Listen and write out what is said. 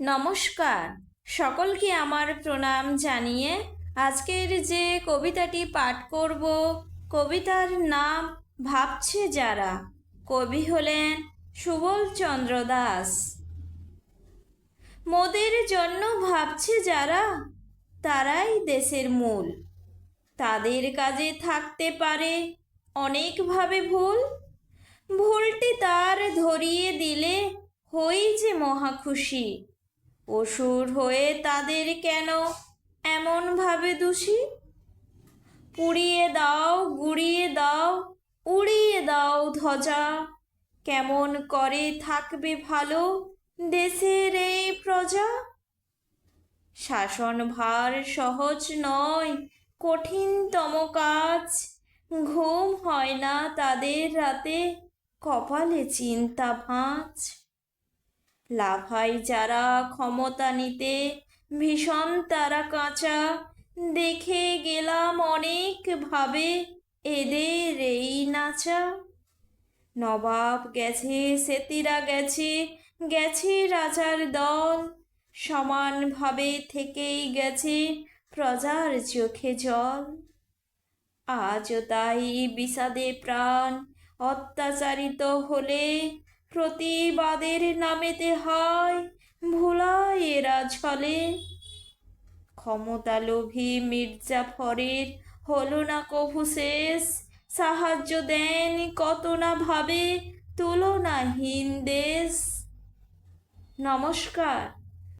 নমস্কার। সকলকে আমার প্রণাম জানিয়ে আজকের যে কবিতাটি পাঠ করব, কবিতার নাম ভাবছে যারা। কবি হলেন সুবল চন্দ্র দাস। মোদের জন্য ভাবছে যারা, তারাই দেশের মূল। তাদের কাজে থাকতে পারে অনেকভাবে ভুল। ভুলটি তার ধরিয়ে দিলে হই যে মহা খুশি। অসুর হয়ে তাদের কেন এমনভাবে দোষী? পুড়িয়ে দাও, গুড়িয়ে দাও, উড়িয়ে দাও ধ্বজা। কেমন করে থাকবে ভালো দেশের এই প্রজা? শাসনভার সহজ নয়, কঠিনতম কাজ। ঘুম হয় না তাদের রাতে, কপালে চিন্তা ভাঁজ। লাফাই যারা ক্ষমতা নিতে, ভীষণ তারা কাঁচা। দেখে গেলাম অনেক ভাবে এদের এই নাচা। নবাব গেছে, সেতিরা গেছে গেছে রাজার দল। সমানভাবে থেকেই গেছে প্রজার চোখে জল। আজও তাই বিষাদে প্রাণ অত্যাচারিত হলে প্রতিবাদের নামেতে হয়, ভোলায় এরা ছলে ক্ষমতা লোভী মির্জাফরের হলো না কভু শেষ। সাহায্য দেন কত না ভাবে, তুলনাহীন দেশ। নমস্কার।